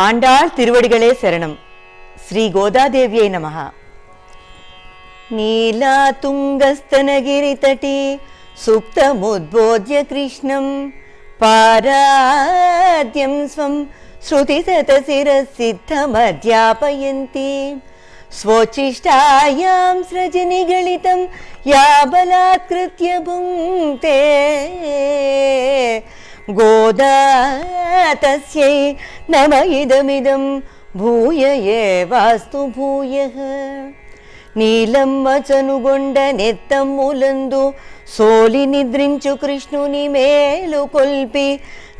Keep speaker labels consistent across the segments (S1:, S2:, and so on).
S1: ஆண்டாள் திருவடிகளே சரணம் ஸ்ரீ கோதாதேவியை நமக நீலா துங்கஸ்தனகிரி தட்டி சுக்தமுத்போத்ய கிருஷ்ணம் பாராத்யம் ஸ்வம் ஸ்ருதி சதசிர சித்தமத்யாபயந்தி स्वोच्छिष्टायां सृजनिगलितं या बलात्कृत्य भुङ्क्ते गोदा तस्यै नम इदमिदं भूय एवास्तु भूयः నీలమ్మ చనుగొండ నెత్తమ్ములందు సోలి నిద్రించు కృష్ణుని మేలు కొల్పి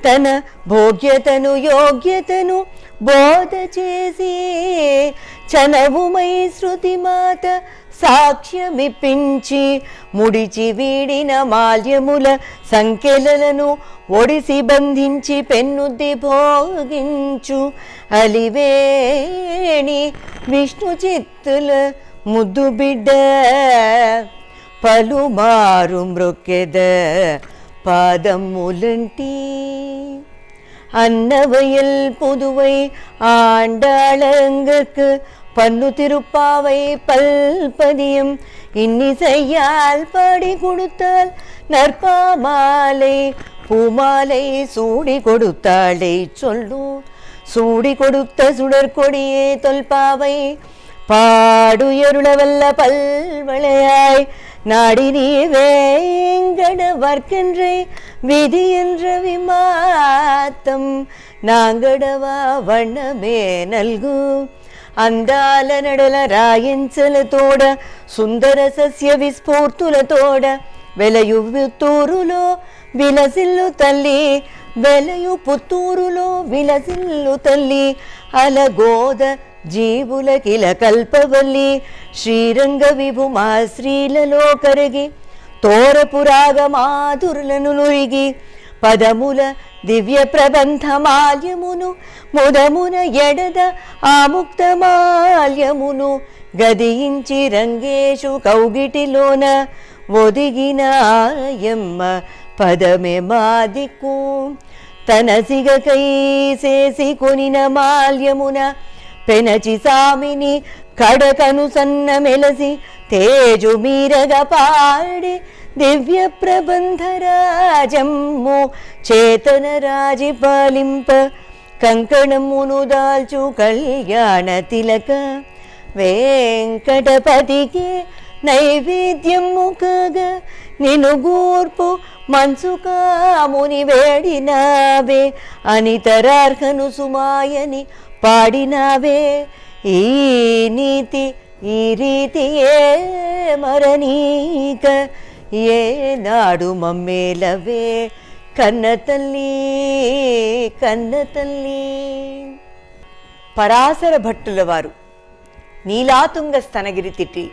S1: తన భోగ్యతను యోగ్యతను బోధ చేసి చనవుమై శృతి మాత సాక్ష్యమిప్పించి ముడిచి వీడిన మాల్యముల సంఖ్యలను ఒడిసి బంధించి పెన్నుద్ది భోగించు అలివేణి విష్ణు చిత్తుల ముద్దు బిడ్డ పలుమారు మృక్కెద పాదములంటి அன்னவையில் புதுவை ஆண்டாளங்கற்கு பன்னு திருப்பாவை பல்பதியும் இன்னிசையால் பாடி கொடுத்தால் நற்பா மாலை பூமாலை சூடி கொடுத்தாளை சொல்லும் சூடி கொடுத்த சுடற்கொடியே தொல்பாவை. பாடுயருளவல்ல பல்வளையாய் நாடி நீ வேங்கட வர்க்கின்றே விதி என்ற விமாத்தம் நாங்கடவா வண்ணமே நல்கும் అందాల నడల రాయించలతోడ సుందర సస్య విస్ఫూర్తులతోడ వెలయు పుత్తూరులో విలసిల్లు తల్లి వెలయు పుత్తూరులో విలసిల్లు తల్లి అలగోద జీవులకిల కల్పవల్లి శ్రీరంగ విభుమా శ్రీలలో కరిగి తోరపురాగ మాధురులను నురిగి పదముల దివ్య ప్రబంధమాల్యమును ముదమున ఎడద ఆముక్తమాల్యమును గదియించి రంగేషు కౌగిటిలోన ఒదిగిన ఆయమ్మ పదమే మాదికు తన సిగకై చేసి కొనిన మాల్యమున పెనచి సామిని కడకను సన్న మెలసి తేజు మీరగ పాడి దివ్య ప్రబంధరాజమ్ము చేతన రాజి పాలింప కంకణమును దాల్చు కళ్యాణ తిలక వెంకటపతికి నైవేద్యము కాగా నిను గూర్పు మనసు కాముని వేడినావే అనితరార్హను సుమాయని పాడినావే ఈ నీతి ఈ రీతియే మరణీక. ఏనాడు మమ్మేలవే. కన్న తల్లి కన్న తల్లి. పరాశర భట్టుల వారు నీలాతుంగ స్తనగిరి తిట్టి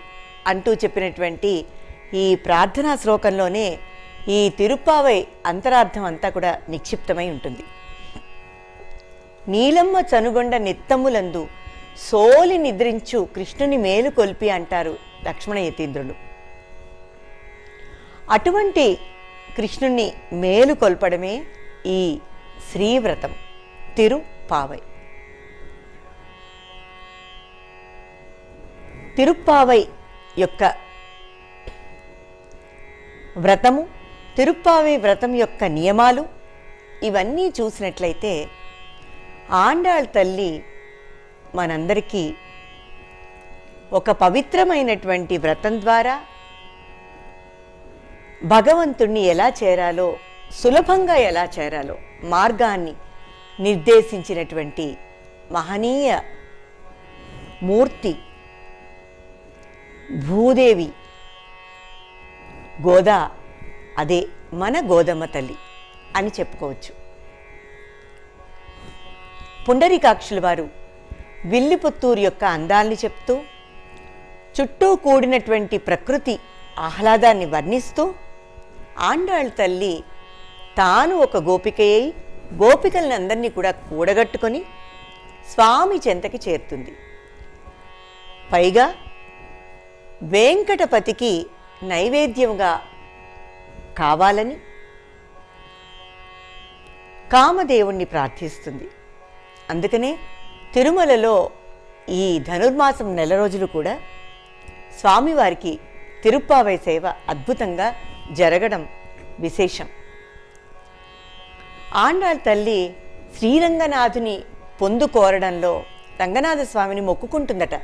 S1: అంటూ చెప్పినటువంటి ఈ ప్రార్థనా శ్లోకంలోనే ఈ తిరుప్పావై అంతరార్థం అంతా కూడా నిక్షిప్తమై ఉంటుంది. నీలమ్మ చనుగొండ నిత్తములందు సోలి నిద్రించు కృష్ణుని మేలు కొల్పి అంటారు లక్ష్మణ యతీంద్రులు. అటువంటి కృష్ణుణ్ణి మేలు కొల్పడమే ఈ శ్రీవ్రతం. తిరుప్పావై. తిరుప్పావై యొక్క వ్రతము తిరుప్పావై వ్రతం యొక్క నియమాలు ఇవన్నీ చూసినట్లయితే ఆండాళ్ తల్లి మనందరికీ ఒక పవిత్రమైనటువంటి వ్రతం ద్వారా భగవంతుణ్ణి ఎలా చేరాలో సులభంగా ఎలా చేరాలో మార్గాన్ని నిర్దేశించినటువంటి మహనీయ మూర్తి భూదేవి గోదా అదే మన గోదమ్మ తల్లి అని చెప్పుకోవచ్చు. పుండరీకాక్షుల వారు విల్లిపుత్తూరు యొక్క అందాల్ని చెప్తూ చుట్టూ కూడినటువంటి ప్రకృతి ఆహ్లాదాన్ని వర్ణిస్తూ ఆండాళ్ళ తల్లి తాను ఒక గోపికయ్యి గోపికలనందరినీ కూడా కూడగట్టుకొని స్వామి చెంతకి చేరుతుంది. పైగా వెంకటపతికి నైవేద్యంగా కావాలని కామదేవుణ్ణి ప్రార్థిస్తుంది. అందుకనే తిరుమలలో ఈ ధనుర్మాసం నెల రోజులు కూడా స్వామివారికి తిరుప్పావై సేవ అద్భుతంగా జరగడం విశేషం. ఆండాళ్ తల్లి శ్రీరంగనాథుని పొందు కోరడంలో రంగనాథ స్వామిని మొక్కుకుంటుందట.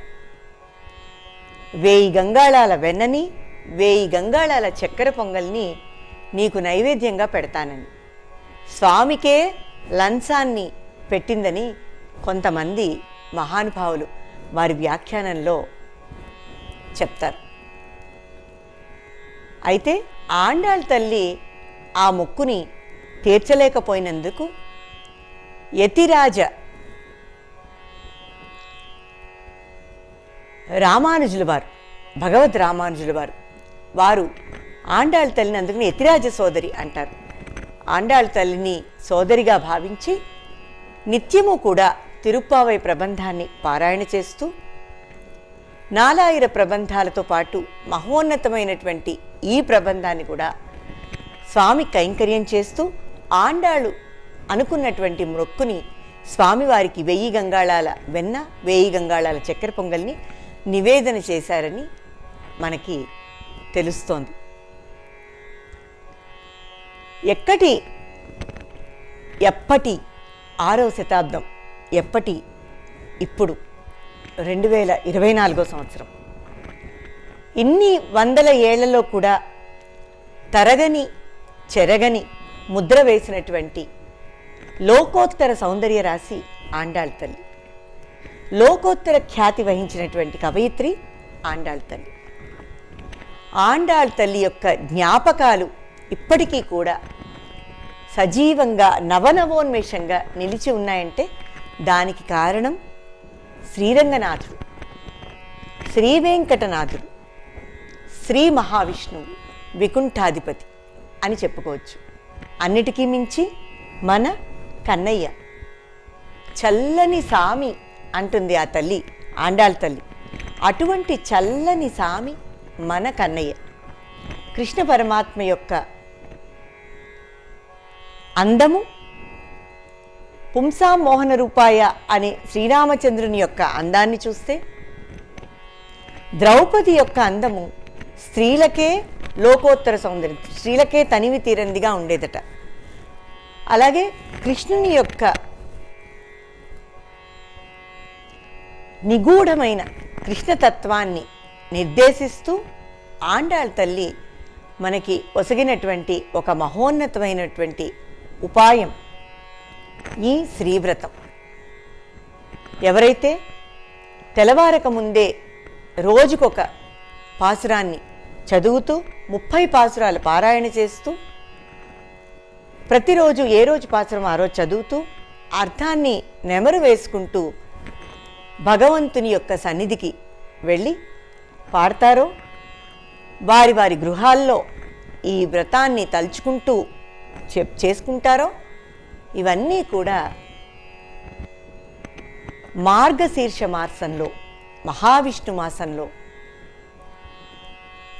S1: వేయి గంగాళాల వెన్నని వేయి గంగాళాల చక్కెర పొంగల్ని నీకు నైవేద్యంగా పెడతానని. స్వామికే లంచాన్ని పెట్టిందని కొంతమంది మహానుభావులు వారి వ్యాఖ్యానంలో చెప్తారు. అయితే ఆండాళ్ తల్లి ఆ మొక్కుని తీర్చలేకపోయినందుకు యతిరాజ రామానుజుల వారు భగవద్ రామానుజుల వారు వారు ఆండాళ్ తల్లిని అందుకని యతిరాజ సోదరి అంటారు. ఆండాళ్ తల్లిని సోదరిగా భావించి నిత్యము కూడా తిరుప్పావై ప్రబంధాన్ని పారాయణ చేస్తూ నాలాయిర ప్రబంధాలతో పాటు మహోన్నతమైనటువంటి ఈ ప్రబంధాన్ని కూడా స్వామి కైంకర్యం చేస్తూ ఆండాళ్ళు అనుకున్నటువంటి మొక్కుని స్వామివారికి వెయ్యి గంగాళాల వెన్న వెయ్యి గంగాళాల చక్కెర పొంగల్ని నివేదన చేశారని మనకి తెలుస్తోంది. ఎక్కటి ఎప్పటి ఆరవ శతాబ్దం ఎప్పటి ఇప్పుడు రెండు వేల ఇరవై నాలుగో సంవత్సరం. ఇన్ని వందల ఏళ్ళలో కూడా తరగని చెరగని ముద్ర వేసినటువంటి లోకోత్తర సౌందర్య రాశి ఆండాళ్ తల్లి. లోకోత్తర ఖ్యాతి వహించినటువంటి కవయిత్రి ఆండాళ్ తల్లి. ఆండాళ్ తల్లి యొక్క జ్ఞాపకాలు ఇప్పటికీ కూడా సజీవంగా నవనవోన్మేషంగా నిలిచి ఉన్నాయంటే దానికి కారణం శ్రీరంగనాథుడు శ్రీ వెంకటనాథుడు శ్రీ మహావిష్ణువు వికుంఠాధిపతి అని చెప్పుకోవచ్చు. అన్నిటికీ మించి మన కన్నయ్య. చల్లని సామి అంటుంది ఆ తల్లి ఆండాళ్ తల్లి. అటువంటి చల్లని సామి మన కన్నయ్య. కృష్ణ పరమాత్మ యొక్క అందము పుంసా మోహన రూపాయ అనే శ్రీరామచంద్రుని యొక్క అందాన్ని చూస్తే ద్రౌపది యొక్క అందము స్త్రీలకే లోకోత్తర సౌందర్యం స్త్రీలకే తనివి తీరందిగా ఉండేదట. అలాగే కృష్ణుని యొక్క నిగూఢమైన కృష్ణతత్వాన్ని నిర్దేశిస్తూ ఆండాళ్ తల్లి మనకి ఒసగినటువంటి ఒక మహోన్నతమైనటువంటి ఉపాయం ఈ శ్రీవ్రతం. ఎవరైతే తెల్లవారక ముందే రోజుకొక పాసురాన్ని చదువుతూ ముప్పై పాసురాలు పారాయణ చేస్తూ ప్రతిరోజు ఏ రోజు పాసురం ఆ రోజు చదువుతూ అర్థాన్ని నెమరు వేసుకుంటూ భగవంతుని యొక్క సన్నిధికి వెళ్ళి పాడతారో వారి వారి గృహాల్లో ఈ వ్రతాన్ని తలుచుకుంటూ చెప్ చేసుకుంటారో ఇవన్నీ కూడా మార్గశీర్ష మాసంలో మహావిష్ణు మాసంలో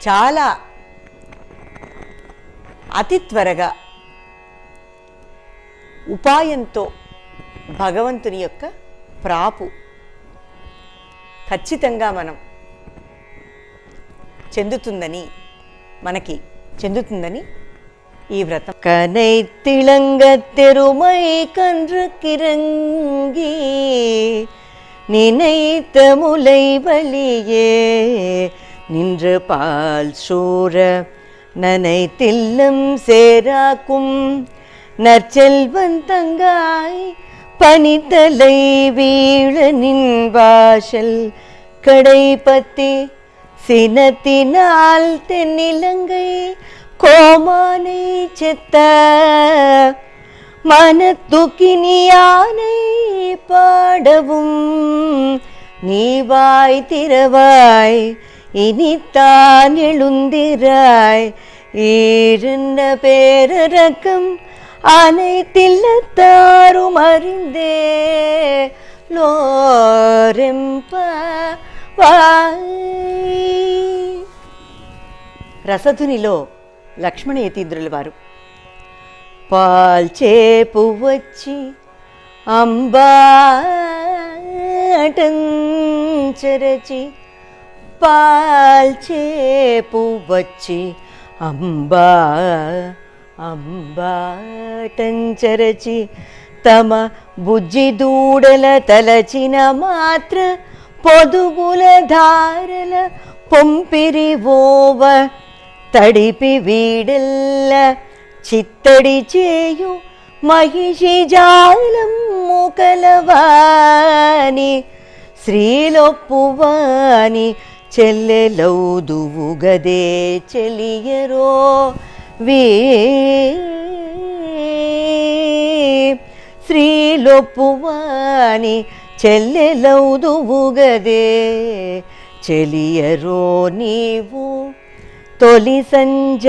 S1: చాలా అతి త్వరగా ఉపాయంతో భగవంతుని యొక్క ప్రాపు ఖచ్చితంగా మనం చెందుతుందని మనకి చెందుతుందని ஈவிரத்தம் கனை திளங்க தெருமை கன்று கிறங்கி நினைத்த முலை வழியே நின்று பால் சூற நனைத்தில்லும் சேராக்கும் நற்செல்வன் தங்காய் பனித்தலை வீழ நின்பாஷல் கடைபத்தி சினத்தினால் தென்னிலங்கை கோமானை செத்த மனத்துக்கினியானை பாடவும் நீவாய் திறவாய் இனித்தான் எழுந்திராய் ஈருந்த பேரரக்கம் அனைத்தில்லத்தாரும் அறிந்தே லோரெம்ப రసధునిలో లక్ష్మణ యతీంద్రుల వారు పాల్చేపు వచ్చి అంబా పాల్చే పాల్చేపు వచ్చి అంబా అంబాటంచరచి తమ బుజ్జి దూడల తలచిన మాత్ర పొదుగుల ధారల పొంపిరి ఓవ తడిపి వీడెల్ల చిత్తడి చేయు మహిషి జాలం ముకలవాని శ్రీలొప్పువాని చెల్లెలౌదువు గదే చెలియరో వీ శ్రీలొప్పువాని చెల్లెలౌదువు గదే చెలియరో నీవు తొలి సంజ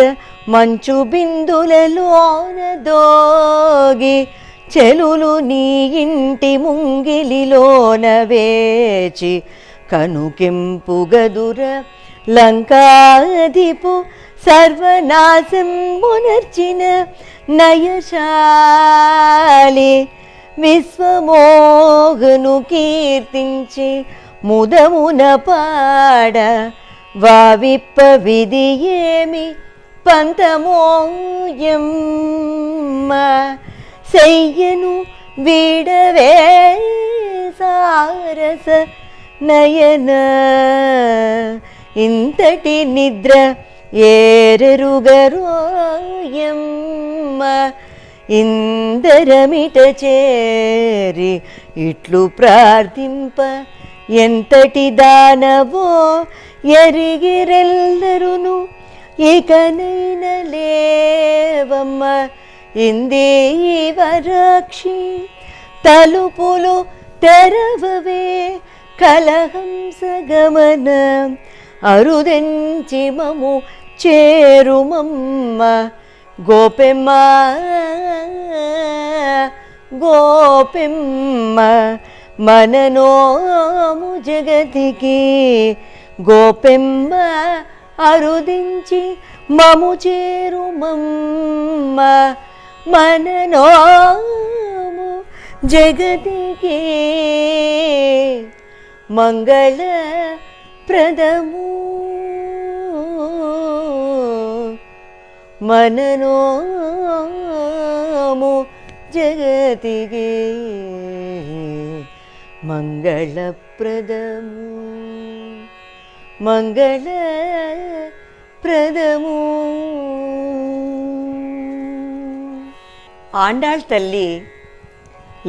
S1: మంచు బిందులలోన దోగి చెలులు నీ ఇంటి ముంగిలిలోన వేచి కనుకెంపుగదుర లంకాధిపు సర్వనాశంబునర్చిన నయశాలి విశ్వమోహను కీర్తించి ముదమున పాడ వావిప్ప విధి ఏమి పంతమోయమ్మ సెయ్యను విడవే సారస నయన. ఇంతటి నిద్ర ఏరెరుగరోయమ్మ. ఇందరమిట చేరి ఇట్లు ప్రార్థింప. ఎంతటి దానవో ఎరిగిరెల్లరును ఇకనైన లేవమ్మ. ఇందేవరాక్షి తలుపులు తెరవవే కలహంస గమన అరుదెంచి మము చేరుమమ్మ. గోపెమ్మ గోపెమ్మ మననోము జగతికి గోపెమ్మ అరుదించి మము చేరుమమ్మ మననోము జగతికి మంగళ ప్రదము. మననోము జగతికి మంగళప్రదము మంగళ ప్రదము ఆండాళ్ తల్లి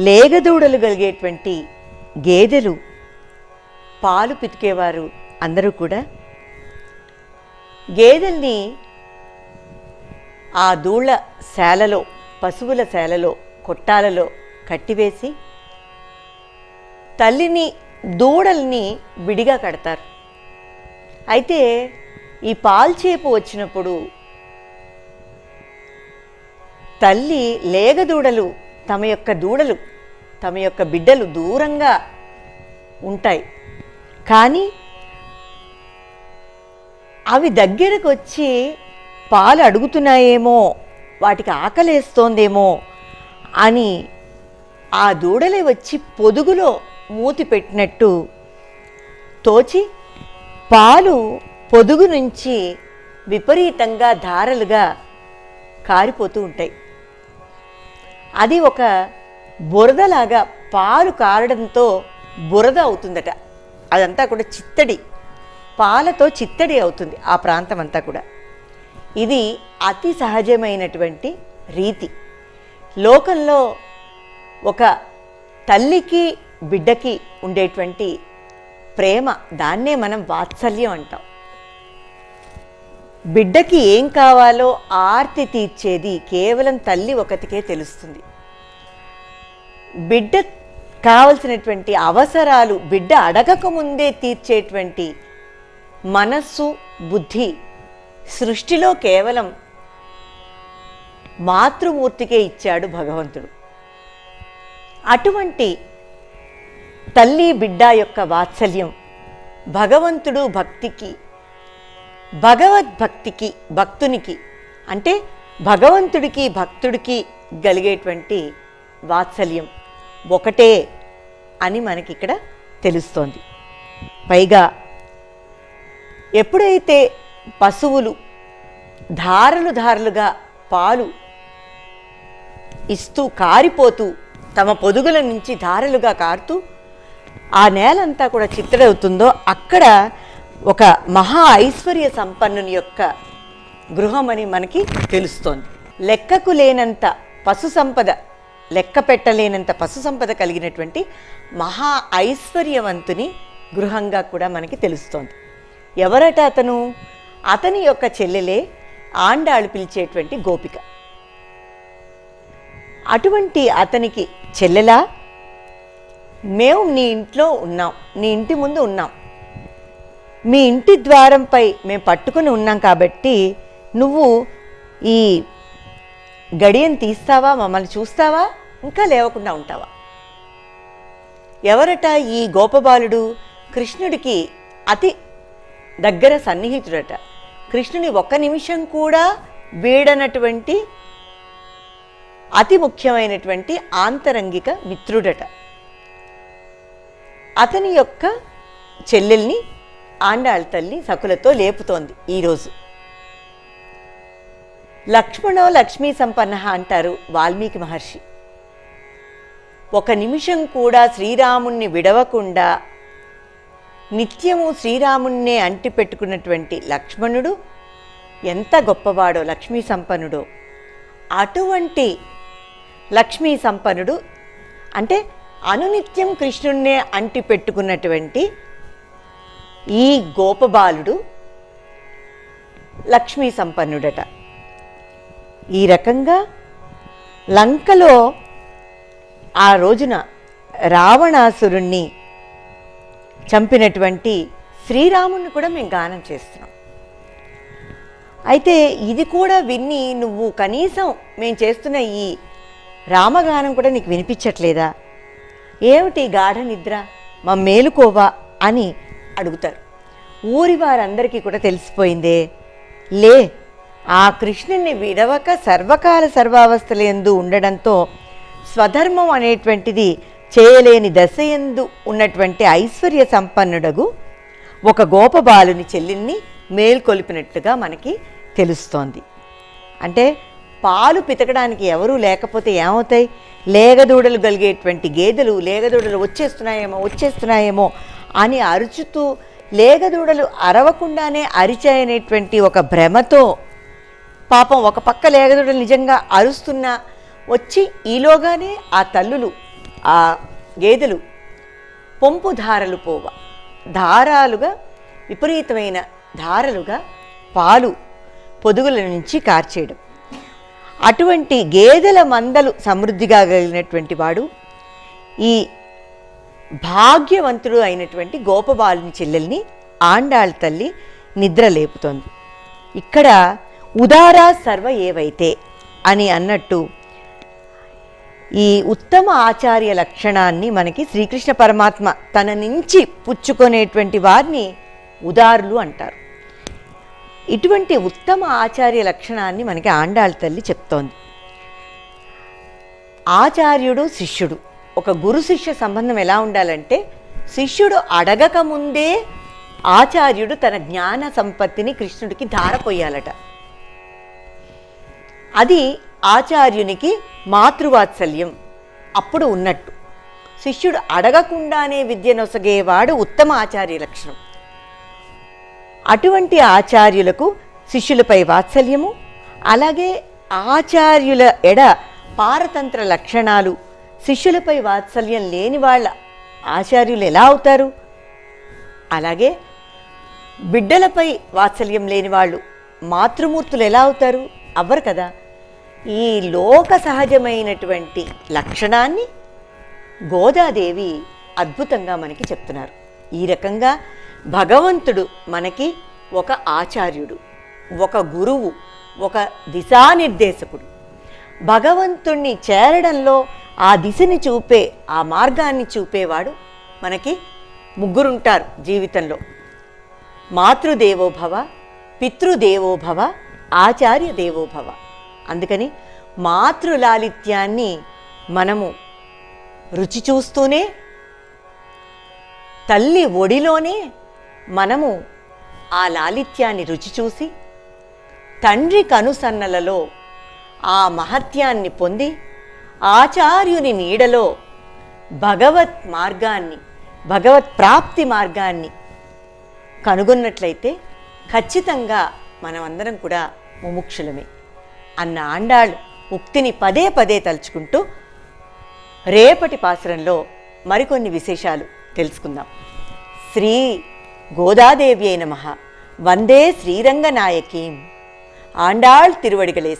S1: లేగదూడలు కలిగేటువంటి గేదెలు పాలు పితికేవారు అందరూ కూడా. గేదెల్ని ఆ దూళ్ళ శాలలో పశువుల శాలలో కొట్టాలలో కట్టివేసి తల్లిని దూడల్ని విడిగా కడతారు. అయితే ఈ పాల్చేపు వచ్చినప్పుడు తల్లి లేగ దూడలు తమ యొక్క దూడలు తమ యొక్క బిడ్డలు దూరంగా ఉంటాయి. కానీ అవి దగ్గరకు వచ్చి పాలు అడుగుతున్నాయేమో వాటికి ఆకలేస్తోందేమో అని ఆ దూడలే వచ్చి పొదుగులో మూతి పెట్టినట్టు తోచి పాలు పొదుగు నుంచి విపరీతంగా ధారలుగా కారిపోతూ ఉంటాయి. అది ఒక బురదలాగా పాలు కారడంతో బురద అవుతుందట. అదంతా కూడా చిత్తడి పాలతో చిత్తడి అవుతుంది ఆ ప్రాంతం అంతా కూడా. ఇది అతి సహజమైనటువంటి రీతి. లోకంలో ఒక తల్లికి బిడ్డకి ఉండేటువంటి ప్రేమ దాన్నే మనం వాత్సల్యం అంటాం. బిడ్డకి ఏం కావాలో ఆర్తి తీర్చేది కేవలం తల్లి ఒకటికే తెలుస్తుంది. బిడ్డ కావలసినటువంటి అవసరాలు బిడ్డ అడగక ముందే తీర్చేటువంటి మనస్సు బుద్ధి సృష్టిలో కేవలం మాతృమూర్తికే ఇచ్చాడు భగవంతుడు. అటువంటి తల్లి బిడ్డ యొక్క వాత్సల్యం. భగవంతుడు భక్తికి భగవద్భక్తికి భక్తునికి అంటే భగవంతుడికి భక్తుడికి కలిగేటువంటి వాత్సల్యం ఒకటే అని మనకి ఇక్కడ తెలుస్తోంది. పైగా ఎప్పుడైతే పశువులు ధారలు ధారలుగా పాలు ఇస్తూ కారిపోతూ తమ పొదుగుల నుంచి ధారలుగా కారుతూ ఆ నేలంతా కూడా చిత్తడవుతుందో అక్కడ ఒక మహా ఐశ్వర్య సంపన్నుని యొక్క గృహం అని మనకి తెలుస్తోంది. లెక్కకు లేనంత పశు సంపద లెక్క పెట్టలేనంత పశు సంపద కలిగినటువంటి మహా ఐశ్వర్యవంతుని గృహంగా కూడా మనకి తెలుస్తోంది. ఎవరట అతను? అతని యొక్క చెల్లెలే ఆండాళ్ళు పిలిచేటువంటి గోపిక. అటువంటి అతనికి చెల్లెలా? మేము నీ ఇంట్లో ఉన్నాం నీ ఇంటి ముందు ఉన్నాం. మీ ఇంటి ద్వారంపై మేము పట్టుకుని ఉన్నాం కాబట్టి నువ్వు ఈ గడియను తీస్తావా మమ్మల్ని చూస్తావా ఇంకా లేవకుండా ఉంటావా? ఎవరట ఈ గోపబాలుడు? కృష్ణుడికి అతి దగ్గర సన్నిహితుడట. కృష్ణుని ఒక్క నిమిషం కూడా వీడనటువంటి అతి ముఖ్యమైనటువంటి ఆంతరంగిక మిత్రుడట. అతని యొక్క చెల్లెల్ని ఆండాళ్ళ తల్లి సకులతో లేపుతోంది ఈరోజు లక్ష్మణో లక్ష్మీ సంపన్న అంటారు వాల్మీకి మహర్షి. ఒక నిమిషం కూడా శ్రీరాముణ్ణి విడవకుండా నిత్యము శ్రీరాముణ్ణే అంటి పెట్టుకున్నటువంటి లక్ష్మణుడు ఎంత గొప్పవాడో లక్ష్మీ సంపన్నుడో. అటువంటి లక్ష్మీ సంపన్నుడు అంటే అనునిత్యం కృష్ణుణ్ణే అంటి పెట్టుకున్నటువంటి ఈ గోపబాలుడు లక్ష్మీ సంపన్నుడట. ఈ రకంగా లంకలో ఆ రోజున రావణాసురుణ్ణి చంపినటువంటి శ్రీరాముణ్ణి కూడా మేము గానం చేస్తున్నాం. అయితే ఇది కూడా విన్ని నువ్వు కనీసం మేము చేస్తున్న ఈ రామగానం కూడా నీకు వినిపించట్లేదా? ఏమిటి గాఢ నిద్ర? మా మేలుకోవా? అని అడుగుతారు. ఊరి వారందరికీ కూడా తెలిసిపోయిందే. లే ఆ కృష్ణుని విడవక సర్వకాల సర్వావస్థలందు ఉండడంతో స్వధర్మం అనేటువంటిది చేయలేని దశ ఎందు ఉన్నటువంటి ఐశ్వర్య సంపన్నుడగు ఒక గోపబాలుని చెల్లిని మేల్కొలిపినట్టుగా మనకి తెలుస్తోంది. అంటే పాలు పితకడానికి ఎవరూ లేకపోతే ఏమవుతాయి? లేగదూడలు కలిగేటువంటి గేదెలు లేగదూడలు వచ్చేస్తున్నాయేమో వచ్చేస్తున్నాయేమో అని అరుచుతూ లేగదూడలు అరవకుండానే అరిచాయనేటువంటి ఒక భ్రమతో పాపం ఒక పక్క లేగదూడలు నిజంగా అరుస్తున్నా వచ్చి ఈలోగానే ఆ తల్లులు ఆ గేదెలు పొంపు ధారలు పోవ. ధారాలుగా విపరీతమైన ధారలుగా పాలు పొదుగుల నుంచి కార్చేయడం. అటువంటి గేదెల మందలు సమృద్ధిగా కలిగినటువంటి వాడు ఈ భాగ్యవంతుడు అయినటువంటి గోపబాలుని చెల్లెల్ని ఆండాళ్ళ తల్లి నిద్ర లేపుతోంది. ఇక్కడ ఉదారా సర్వ ఏవైతే అని అన్నట్టు ఈ ఉత్తమ ఆచార్య లక్షణాన్ని మనకి శ్రీకృష్ణ పరమాత్మ తన నుంచి పుచ్చుకునేటువంటి వారిని ఉదారులు అంటారు. ఇటువంటి ఉత్తమ ఆచార్య లక్షణాన్ని మనకి ఆండాళ్ళ తల్లి చెప్తోంది. ఆచార్యుడు శిష్యుడు. ఒక గురు శిష్య సంబంధం ఎలా ఉండాలంటే శిష్యుడు అడగక ముందే ఆచార్యుడు తన జ్ఞాన సంపత్తిని కృష్ణుడికి ధారపోయాలట. అది ఆచార్యునికి మాతృవాత్సల్యం. అప్పుడు ఉన్నట్టు. శిష్యుడు అడగకుండానే విద్య నొసగేవాడు ఉత్తమ ఆచార్య లక్షణం. అటువంటి ఆచార్యులకు శిష్యులపై వాత్సల్యము అలాగే ఆచార్యుల ఎడ పారతంత్ర లక్షణాలు శిష్యులపై వాత్సల్యం లేని వాళ్ళ ఆచార్యులు ఎలా అవుతారు? అలాగే బిడ్డలపై వాత్సల్యం లేని వాళ్ళు మాతృమూర్తులు ఎలా అవుతారు? అవ్వరు కదా. ఈ లోక సహజమైనటువంటి లక్షణాన్ని గోదాదేవి అద్భుతంగా మనకి చెప్తున్నారు. ఈ రకంగా భగవంతుడు మనకి ఒక ఆచార్యుడు ఒక గురువు ఒక దిశానిర్దేశకుడు. భగవంతుణ్ణి చేరడంలో ఆ దిశని చూపే ఆ మార్గాన్ని చూపేవాడు మనకి ముగ్గురుంటారు జీవితంలో. మాతృదేవోభవ పితృదేవోభవ ఆచార్య దేవోభవ అందుకని మాతృలాలిత్యాన్ని మనము రుచి చూస్తూనే తల్లి ఒడిలోనే మనము ఆ లాలిత్యాన్ని రుచి చూసి తండ్రి కనుసన్నలలో ఆ మహత్యాన్ని పొంది ఆచార్యుని నీడలో భగవత్ మార్గాన్ని భగవత్ ప్రాప్తి మార్గాన్ని కనుగొన్నట్లయితే ఖచ్చితంగా మనమందరం కూడా ముముక్షులమే అన్న ఆండాళ్ళు ఉక్తిని పదే పదే తలుచుకుంటూ రేపటి పాసరంలో మరికొన్ని విశేషాలు తెలుసుకుందాం. శ్రీ கோதாதேவியை நமகா வந்தே ஸ்ரீரங்கநாயக்கீம் ஆண்டாள் திருவடிகளே